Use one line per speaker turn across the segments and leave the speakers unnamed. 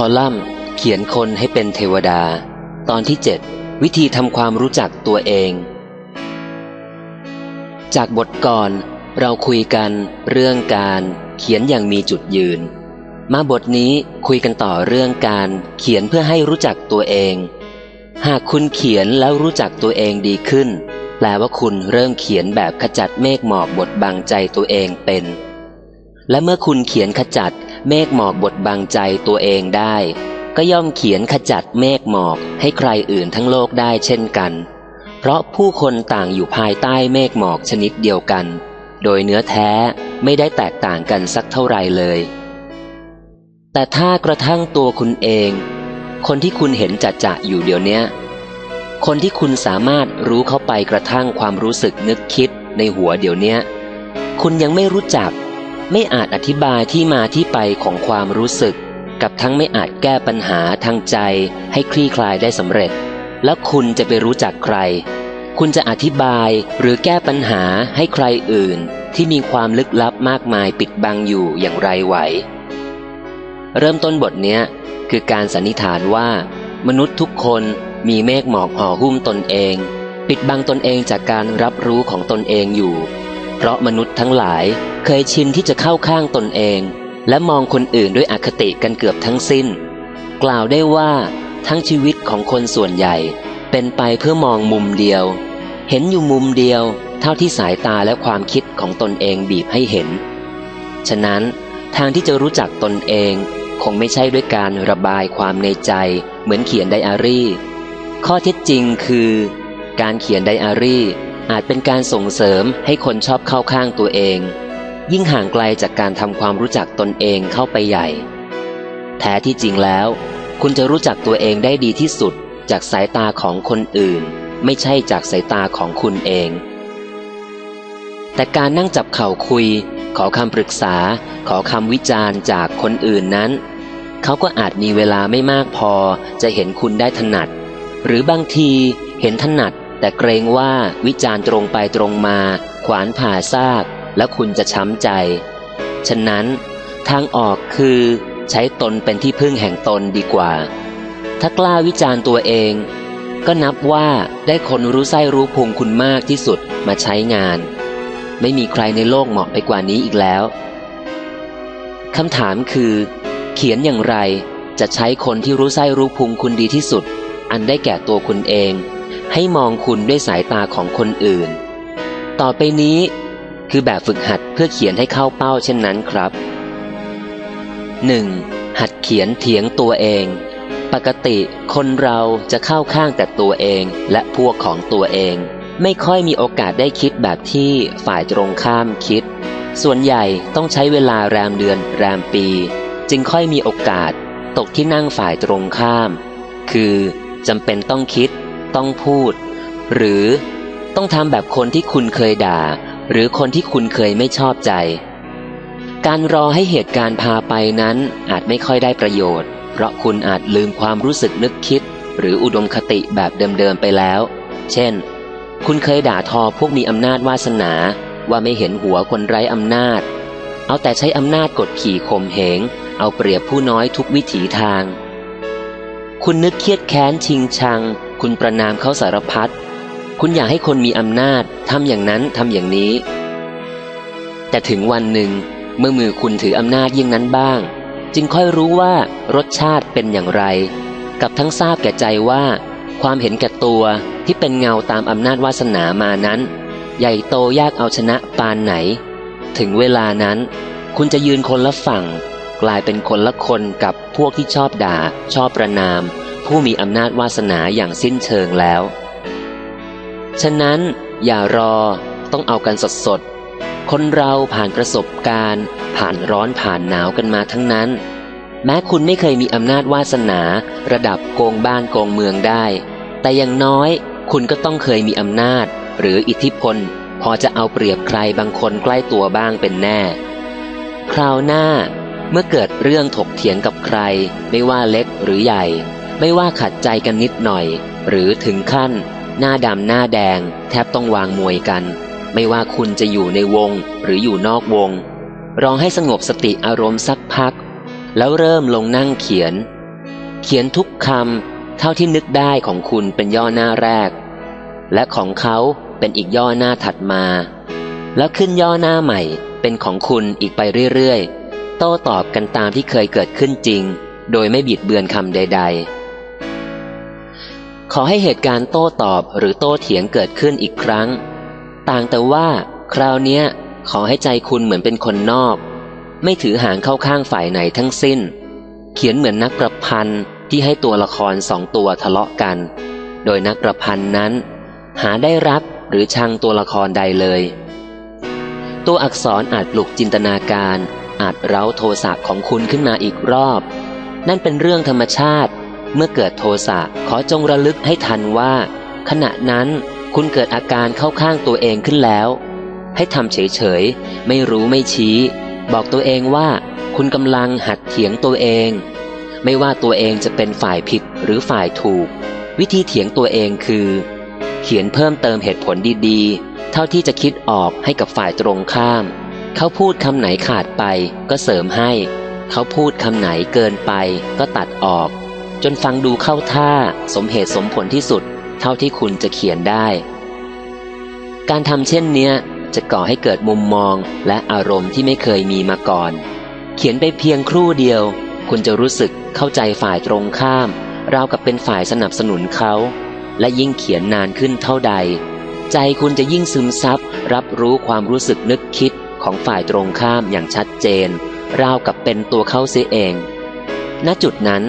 คอลัมน์ เขียนคนให้เป็นเทวดา ตอนที่ 7 วิธีทำความรู้จักตัวเอง จากบทก่อนเราคุยกันเรื่องการเขียนอย่างมีจุดยืน มาบทนี้คุยกันต่อเรื่องการเขียนเพื่อให้รู้จักตัวเอง หากคุณเขียนแล้วรู้จักตัวเองดีขึ้น แปลว่าคุณเริ่มเขียนแบบขจัดเมฆหมอกบทบังใจตัวเองเป็น และเมื่อคุณเขียนขจัด เมฆหมอกบทบังใจตัวเองได้ ก็ย่อมเขียนขจัดเมฆหมอกให้ใครอื่นทั้งโลกได้เช่นกัน เพราะผู้คนต่างอยู่ภายใต้เมฆหมอกชนิดเดียวกัน โดยเนื้อแท้ไม่ได้แตกต่างกันสักเท่าไรเลย แต่ถ้ากระทั่งตัวคุณเอง คนที่คุณเห็นจัดจะอยู่เดี๋ยวนี้คนที่คุณสามารถรู้เข้าไปกระทั่งความรู้สึกนึกคิดในหัวเดี๋ยวนี้คุณยังไม่รู้จัก ไม่อาจอธิบายที่มาที่ไปของความรู้สึก กับทั้งไม่อาจแก้ปัญหาทางใจให้คลี่คลายได้สำเร็จ แล้วคุณจะไปรู้จักใคร คุณจะอธิบายหรือแก้ปัญหาให้ใครอื่น ที่มีความลึกลับมากมายปิดบังอยู่อย่างไรไหว เริ่มต้นบทเนี้ยคือการสันนิษฐานว่า มนุษย์ทุกคนมีเมฆหมอกห่อหุ้มตนเอง ปิดบังตนเองจากการรับรู้ของตนเองอยู่ เพราะมนุษย์ทั้งหลายเคยชินที่จะเข้าข้างตนเอง และมองคนอื่นด้วยอคติกันเกือบทั้งสิ้น กล่าวได้ว่าทั้งชีวิตของคนส่วนใหญ่ เป็นไปเพื่อมองมุมเดียว เห็นอยู่มุมเดียว เท่าที่สายตาและความคิดของตนเองบีบให้เห็น ฉะนั้นทางที่จะรู้จักตนเอง คงไม่ใช่ด้วยการระบายความในใจ เหมือนเขียนไดอารี่ ข้อเท็จจริงคือ การเขียนไดอารี่ อาจเป็นการส่งเสริมให้คนชอบเข้าข้างตัวเอง ยิ่งห่างไกลจากการทำความรู้จักตนเองเข้าไปใหญ่ แท้ที่จริงแล้ว คุณจะรู้จักตัวเองได้ดีที่สุดจากสายตาของคนอื่น ไม่ใช่จากสายตาของคุณเอง แต่การนั่งจับเข่าคุย ขอคำปรึกษา ขอคำวิจารณ์จากคนอื่นนั้น เขาก็อาจมีเวลาไม่มากพอจะเห็นคุณได้ถนัด หรือบางทีเห็นถนัด แต่เกรงว่าวิจารณ์ตรงไปตรงมา ขวานผ่าซาก แล้วคุณจะช้ำใจ ฉะนั้น ทางออกคือใช้ตนเป็นที่พึ่งแห่งตนดีกว่า ถ้ากล้าวิจารณ์ตัวเอง ก็นับว่าได้คนรู้ไส้รู้พุงคุณมากที่สุดมาใช้งาน ไม่มีใครในโลกเหมาะไปกว่านี้อีกแล้วคำถามคือ เขียนอย่างไรจะใช้คนที่รู้ไส้รู้พุงคุณดีที่สุด อันได้แก่ตัวคุณเอง ให้มองคุณด้วยสายตาของคนอื่น ต่อไปนี้คือแบบฝึกหัดเพื่อเขียนให้เข้าเป้าเช่นนั้นครับ 1. หัดเขียนเถียงตัวเอง ปกติคนเราจะเข้าข้างแต่ตัวเองและพวกของตัวเอง ไม่ค่อยมีโอกาสได้คิดแบบที่ฝ่ายตรงข้ามคิด ส่วนใหญ่ต้องใช้เวลาแรมเดือนแรมปี จึงค่อยมีโอกาสตกที่นั่งฝ่ายตรงข้าม คือจำเป็นต้องคิด ต้องพูด หรือต้องทำแบบคนที่คุณเคยด่า หรือคนที่คุณเคยไม่ชอบใจ การรอให้เหตุการณ์พาไปนั้นอาจไม่ค่อยได้ประโยชน์ เพราะคุณอาจลืมความรู้สึกนึกคิด หรืออุดมคติแบบเดิมๆไปแล้ว เช่น คุณเคยด่าทอพวกมีอำนาจวาสนาว่าไม่เห็นหัวคนไร้อำนาจ เอาแต่ใช้อำนาจกดขี่ข่มเหง เอาเปรียบผู้น้อยทุกวิถีทาง คุณนึกเครียดแค้นชิงชัง คุณประนามเขาสารพัดคุณอยากให้คนมีอำนาจทำอย่างนั้นทำอย่างนี้ แต่ถึงวันหนึ่ง เมื่อมือคุณถืออำนาจยิ่งนั้นบ้าง จึงค่อยรู้ว่ารสชาติเป็นอย่างไร กับทั้งทราบแก่ใจว่า ความเห็นแก่ตัวที่เป็นเงาตามอำนาจวาสนามานั้น ใหญ่โตยากเอาชนะปานไหน ถึงเวลานั้น คุณจะยืนคนละฝั่ง กลายเป็นคนละคนกับพวกที่ชอบด่า ชอบประนาม ผู้มีอำนาจวาสนาอย่างสิ้นเชิงแล้ว ฉะนั้นอย่ารอต้องเอากันสดๆคนเราผ่านประสบการณ์ ผ่านร้อนผ่านหนาวกันมาทั้งนั้น แม้คุณไม่เคยมีอำนาจวาสนา ระดับโกงบ้านโกงเมืองได้ แต่อย่างน้อยคุณก็ต้องเคยมีอำนาจ หรืออิทธิพล พอจะเอาเปรียบใครบางคนใกล้ตัวบ้างเป็นแน่ คราวหน้าเมื่อเกิดเรื่องถกเถียงกับใคร ไม่ว่าเล็กหรือใหญ่ ไม่ว่าขัดใจกันนิดหน่อย หรือถึงขั้น หน้าดำหน้าแดง แทบต้องวางมวยกัน ไม่ว่าคุณจะอยู่ในวงหรืออยู่นอกวงรองให้สงบสติอารมณ์สักพัก แล้วเริ่มลงนั่งเขียน เขียนทุกคำเท่าที่นึกได้ของคุณเป็นย่อหน้าแรก และของเขาเป็นอีกย่อหน้าถัดมา แล้วขึ้นย่อหน้าใหม่เป็นของคุณอีกไปเรื่อยๆ โต้ตอบกันตามที่เคยเกิดขึ้นจริง โดยไม่บิดเบือนคำใด ๆ ขอให้เหตุการณ์โต้ตอบหรือโต้เถียงเกิดขึ้นอีกครั้ง ต่างแต่ว่า คราวเนี้ย ขอให้ใจคุณเหมือนเป็นคนนอก ไม่ถือหางเข้าข้างฝ่ายไหนทั้งสิ้น เขียนเหมือนนักประพันธ์ที่ให้ตัวละครสองตัวทะเลาะกัน โดยนักประพันธ์นั้น หาได้รักหรือชังตัวละครใดเลย ตัวอักษรอาจปลุกจินตนาการ อาจเร้าโทสะของคุณขึ้นมาอีกรอบ นั่นเป็นเรื่องธรรมชาติ เมื่อเกิดโทสะขอจงระลึกให้ทันว่า ขณะนั้นคุณเกิดอาการเข้าข้างตัวเองขึ้นแล้ว ให้ทำเฉยๆ ไม่รู้ไม่ชี้ บอกตัวเองว่าคุณกำลังหัดเถียงตัวเอง ไม่ว่าตัวเองจะเป็นฝ่ายผิดหรือฝ่ายถูก วิธีเถียงตัวเองคือ เขียนเพิ่มเติมเหตุผลดีๆ เท่าที่จะคิดออกให้กับฝ่ายตรงข้าม เขาพูดคำไหนขาดไปก็เสริมให้ เขาพูดคำไหนเกินไปก็ตัดออก จนฟังดูเข้าท่าสมเหตุสมผลที่สุด เท่าที่คุณจะเขียนได้ การทำเช่นเนี้ยจะก่อให้เกิดมุมมองและอารมณ์ที่ไม่เคยมีมาก่อน เขียนไปเพียงครู่เดียว คุณจะรู้สึกเข้าใจฝ่ายตรงข้าม ราวกับเป็นฝ่ายสนับสนุนเขา และยิ่งเขียนนานขึ้นเท่าใด ใจคุณจะยิ่งซึมซับรับรู้ความรู้สึกนึกคิดของฝ่ายตรงข้ามอย่างชัดเจน ราวกับเป็นตัวเขาเสียเอง ณจุดนั้น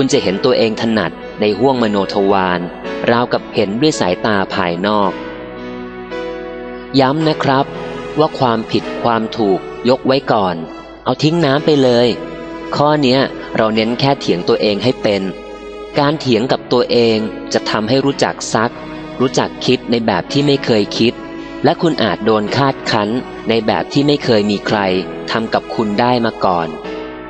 คุณจะเห็นตัวเองถนัดในห้วงมโนทวารราวกับเห็นด้วยสายตาภายนอก ย้ำนะครับ ว่าความผิดความถูกยกไว้ก่อน เอาทิ้งน้ำไปเลย ข้อเนี้ยเราเน้นแค่เถียงตัวเองให้เป็น การเถียงกับตัวเองจะทำให้รู้จักซัก รู้จักคิดในแบบที่ไม่เคยคิด และคุณอาจโดนคาดคั้นในแบบที่ไม่เคยมีใครทำกับคุณได้มาก่อน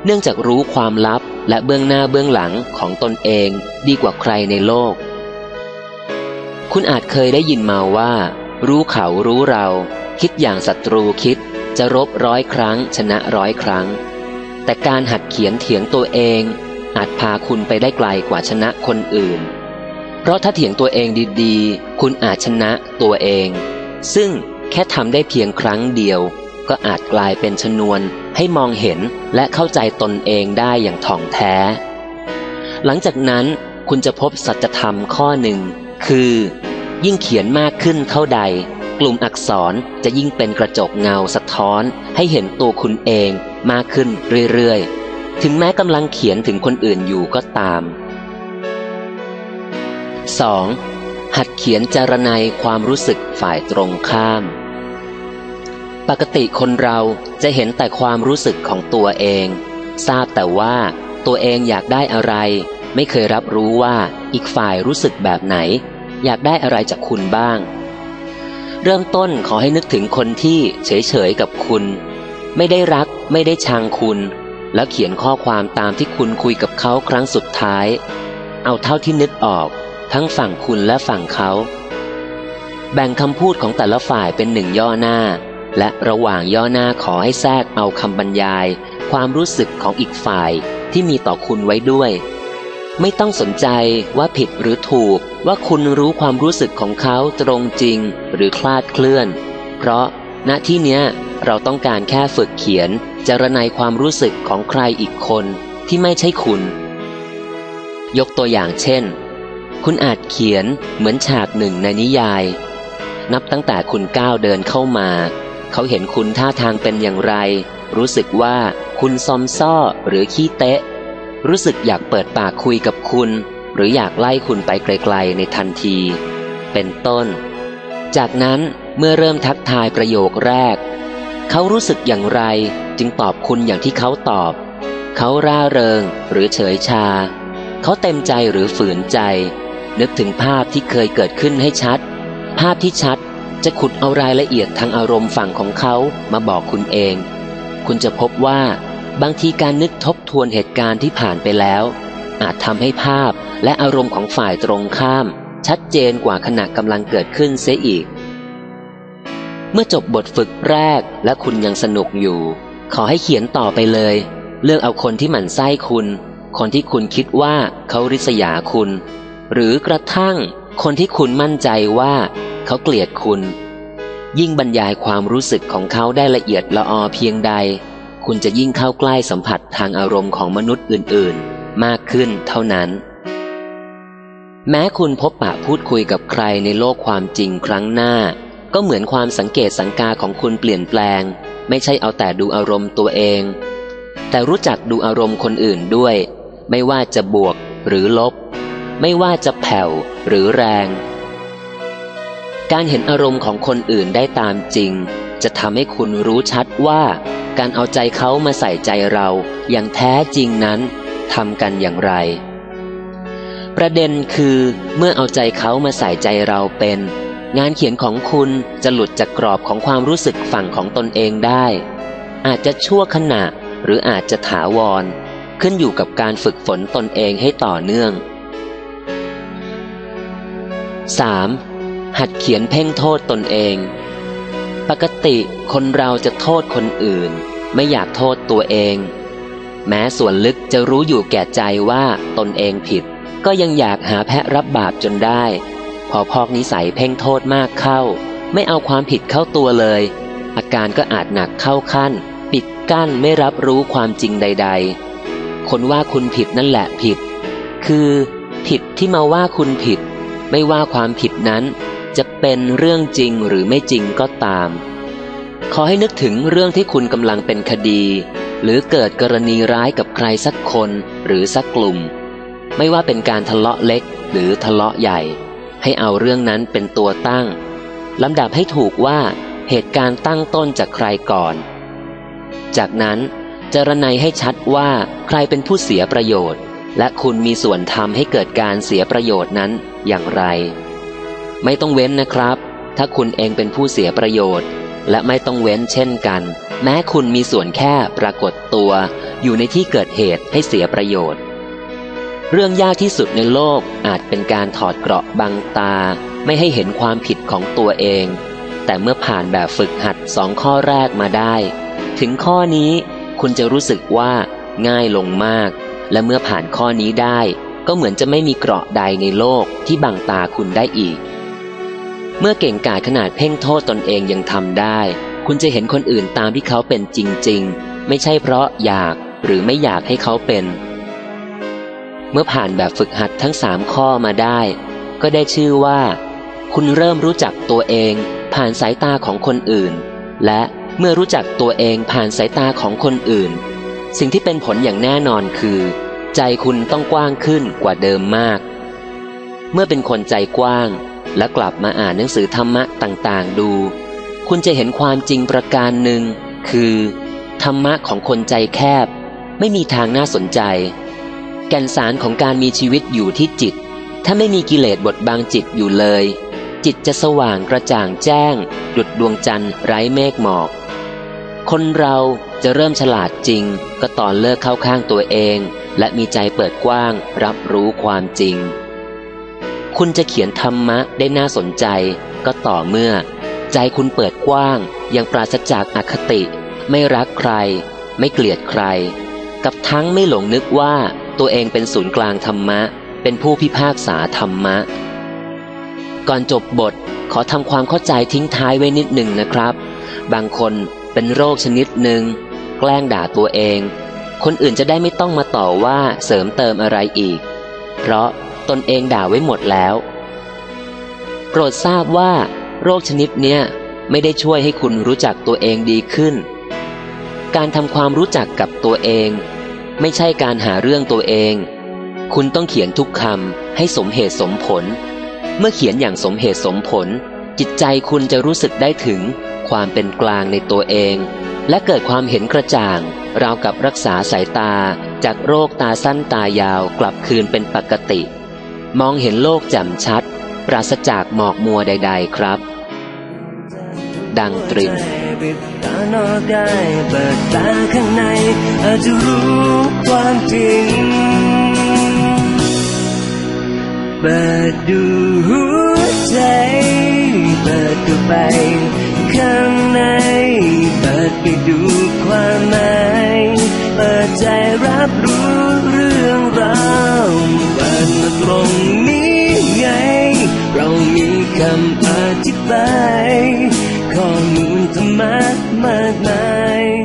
เนื่องจากรู้ความลับ และเบื้องหน้าเบื้องหลังของตนเองดีกว่าใครในโลก คุณอาจเคยได้ยินมาว่า รู้เขารู้เรา คิดอย่างศัตรูคิด จะรบร้อยครั้ง ชนะร้อยครั้ง แต่การหัดเขียนเถียงตัวเอง อาจพาคุณไปได้ไกลกว่าชนะคนอื่น เพราะถ้าเถียงตัวเองดีๆ คุณอาจชนะตัวเอง ซึ่งแค่ทำได้เพียงครั้งเดียว ก็อาจกลายเป็นชนวนให้มองเห็นและเข้าใจตนเองได้อย่างถ่องแท้ หลังจากนั้นคุณจะพบสัจธรรมข้อหนึ่ง คือ ยิ่งเขียนมากขึ้นเท่าใด กลุ่มอักษรจะยิ่งเป็นกระจกเงาสะท้อน ให้เห็นตัวคุณเองมากขึ้นเรื่อยๆ ถึงแม้กำลังเขียนถึงคนอื่นอยู่ก็ตาม 2. หัดเขียนจารณัยความรู้สึกฝ่ายตรงข้าม ปกติคนเราจะเห็นแต่ความรู้สึกของตัวเอง ทราบแต่ว่าตัวเองอยากได้อะไร ไม่เคยรับรู้ว่าอีกฝ่ายรู้สึกแบบไหน อยากได้อะไรจากคุณบ้าง เริ่มต้นขอให้นึกถึงคนที่เฉยๆกับคุณ ไม่ได้รักไม่ได้ชังคุณ แล้วเขียนข้อความตามที่คุณคุยกับเขาครั้งสุดท้าย เอาเท่าที่นึกออก ทั้งฝั่งคุณและฝั่งเขา แบ่งคำพูดของแต่ละฝ่ายเป็นหนึ่งย่อหน้า และระหว่างย่อหน้าขอให้แทรกเอาคำบรรยาย ความรู้สึกของอีกฝ่ายที่มีต่อคุณไว้ด้วย ไม่ต้องสนใจว่าผิดหรือถูกว่าคุณรู้ความรู้สึกของเขาตรงจริงหรือคลาดเคลื่อน เพราะณที่เนี้ยเราต้องการแค่ฝึกเขียนจารณัยความรู้สึกของใครอีกคนที่ไม่ใช่คุณ ยกตัวอย่างเช่น คุณอาจเขียนเหมือนฉากหนึ่งในนิยาย นับตั้งแต่คุณก้าวเดินเข้ามา เขาเห็นคุณท่าทางเป็นอย่างไร รู้สึกว่าคุณซอมซ่อหรือขี้เตะ รู้สึกอยากเปิดปากคุยกับคุณ หรืออยากไล่คุณไปไกลๆในทันที เป็นต้น จากนั้นเมื่อเริ่มทักทายประโยคแรก เขารู้สึกอย่างไรจึงตอบคุณอย่างที่เขาตอบ เขาร่าเริงหรือเฉยชา เขาเต็มใจหรือฝืนใจ นึกถึงภาพที่เคยเกิดขึ้นให้ชัด ภาพที่ชัด จะขุดเอารายละเอียดทางอารมณ์ฝั่งของเขามาบอกคุณเอง คุณจะพบว่าบางทีการนึกทบทวนเหตุการณ์ที่ผ่านไปแล้ว อาจทำให้ภาพและอารมณ์ของฝ่ายตรงข้าม ชัดเจนกว่าขณะกำลังเกิดขึ้นเสียอีก เมื่อจบบทฝึกแรกและคุณยังสนุกอยู่ ขอให้เขียนต่อไปเลย เลือกเอาคนที่หมั่นไส้คุณ คนที่คุณคิดว่าเขาริษยาคุณ หรือกระทั่งคนที่คุณมั่นใจว่า เขาเกลียดคุณ ยิ่งบรรยายความรู้สึกของเขาได้ละเอียดละออเพียงใด คุณจะยิ่งเข้าใกล้สัมผัสทางอารมณ์ของมนุษย์อื่น ๆ มากขึ้นเท่านั้น แม้คุณพบปะพูดคุยกับใครในโลกความจริงครั้งหน้า ก็เหมือนความสังเกตสังกาของคุณเปลี่ยนแปลง ไม่ใช่เอาแต่ดูอารมณ์ตัวเอง แต่รู้จักดูอารมณ์คนอื่นด้วย ไม่ว่าจะบวกหรือลบ ไม่ว่าจะแผ่วหรือแรง การเห็นอารมณ์ของคนอื่นได้ตามจริง จะทำให้คุณรู้ชัดว่าการเอาใจเขามาใส่ใจเราอย่างแท้จริงนั้นทำกันอย่างไร ประเด็นคือเมื่อเอาใจเขามาใส่ใจเราเป็น งานเขียนของคุณจะหลุดจากกรอบของความรู้สึกฝั่งของตนเองได้ อาจจะชั่วขณะหรืออาจจะถาวร ขึ้นอยู่กับการฝึกฝนตนเองให้ต่อเนื่อง 3. หัดเขียนเพ่งโทษตนเอง ปกติคนเราจะโทษคนอื่น ไม่อยากโทษตัวเอง แม้ส่วนลึกจะรู้อยู่แก่ใจว่าตนเองผิด ก็ยังอยากหาแพะรับบาปจนได้ พอพอกนิสัยเพ่งโทษมากเข้า ไม่เอาความผิดเข้าตัวเลย อาการก็อาจหนักเข้าขั้น ปิดกั้นไม่รับรู้ความจริงใด ๆ คนว่าคุณผิดนั่นแหละผิด คือ ผิดที่มาว่าคุณผิด ไม่ว่าความผิดนั้น จะเป็นเรื่องจริงหรือไม่จริงก็ตาม ขอให้นึกถึงเรื่องที่คุณกำลังเป็นคดี หรือเกิดกรณีร้ายกับใครสักคนหรือสักกลุ่ม ไม่ว่าเป็นการทะเลาะเล็กหรือทะเลาะใหญ่ ให้เอาเรื่องนั้นเป็นตัวตั้งลำดับให้ถูกว่าเหตุการณ์ตั้งต้นจากใครก่อน จากนั้นจรนัยให้ชัดว่าใครเป็นผู้เสียประโยชน์ และคุณมีส่วนทำให้เกิดการเสียประโยชน์นั้นอย่างไร ไม่ต้องเว้นนะครับ ถ้าคุณเองเป็นผู้เสียประโยชน์ และไม่ต้องเว้นเช่นกัน แม้คุณมีส่วนแค่ปรากฏตัว อยู่ในที่เกิดเหตุให้เสียประโยชน์ เรื่องยากที่สุดในโลกอาจเป็นการถอดเกราะบังตา ไม่ให้เห็นความผิดของตัวเอง แต่เมื่อผ่านแบบฝึกหัดสองข้อแรกมาได้ ถึงข้อนี้คุณจะรู้สึกว่าง่ายลงมาก และเมื่อผ่านข้อนี้ได้ ก็เหมือนจะไม่มีเกราะใดในโลกที่บังตาคุณได้อีก เมื่อเก่งกาจขนาดเพ่งโทษตนเองยังทำได้ คุณจะเห็นคนอื่นตามที่เขาเป็นจริง ๆ ไม่ใช่เพราะอยากหรือไม่อยากให้เขาเป็น เมื่อผ่านแบบฝึกหัดทั้งสามข้อมาได้ ก็ได้ชื่อว่า คุณเริ่มรู้จักตัวเอง ผ่านสายตาของคนอื่น และเมื่อรู้จักตัวเองผ่านสายตาของคนอื่น สิ่งที่เป็นผลอย่างแน่นอนคือ ใจคุณต้องกว้างขึ้นกว่าเดิมมาก เมื่อเป็นคนใจกว้าง และกลับมาอ่านหนังสือธรรมะต่างๆ ดู คุณจะเห็นความจริงประการหนึ่ง คือ ธรรมะของคนใจแคบ ไม่มีทางน่าสนใจ แก่นสารของการมีชีวิตอยู่ที่จิต ถ้าไม่มีกิเลสบดบังจิตอยู่เลย จิตจะสว่างกระจ่างแจ้ง ดุดดวงจันทร์ไร้เมฆหมอก คนเราจะเริ่มฉลาดจริง ก็ตอนเลิกเข้าข้างตัวเอง และมีใจเปิดกว้าง รับรู้ความจริง คุณจะเขียนธรรมะได้น่าสนใจ ก็ต่อเมื่อ ใจคุณเปิดกว้าง ยังปราศจากอคติ ไม่รักใคร ไม่เกลียดใคร กับทั้งไม่หลงนึกว่าตัวเองเป็นศูนย์กลางธรรมะ เป็นผู้พิพากษาธรรมะ ก่อนจบบทขอทำความเข้าใจทิ้งท้ายไว้นิดหนึ่งนะครับ บางคนเป็นโรคชนิดหนึ่งแกล้งด่าตัวเอง คนอื่นจะได้ไม่ต้องมาต่อว่าเสริมเติมอะไรอีก เพราะ ตนเองด่าไว้หมดแล้ว โปรดทราบว่า โรคชนิดเนี้ยไม่ได้ช่วยให้คุณรู้จักตัวเองดีขึ้น การทำความรู้จักกับตัวเอง ไม่ใช่การหาเรื่องตัวเอง คุณต้องเขียนทุกคำให้สมเหตุสมผล เมื่อเขียนอย่างสมเหตุสมผล จิตใจคุณจะรู้สึกได้ถึงความเป็นกลางในตัวเอง และเกิดความเห็นกระจ่าง ราวกับรักษาสายตาจากโรคตาสั้นตายาวกลับคืนเป็นปกติ มองเห็นโลกแจ่มชัด ปราศจากหมอกมัวใด ๆ ครับ ดังตริน
ปิดตานอกได้เปิดตาข้างใน อาจจะรู้ความจริงเปิดดูหัวใจเปิดดูไป ข้างในเปิดไปดูความหมายเปิดใจรับรู้เรื่องราว รงนี้ไง เรามีคำอธิบายข้อมูลธรรมะมากมาย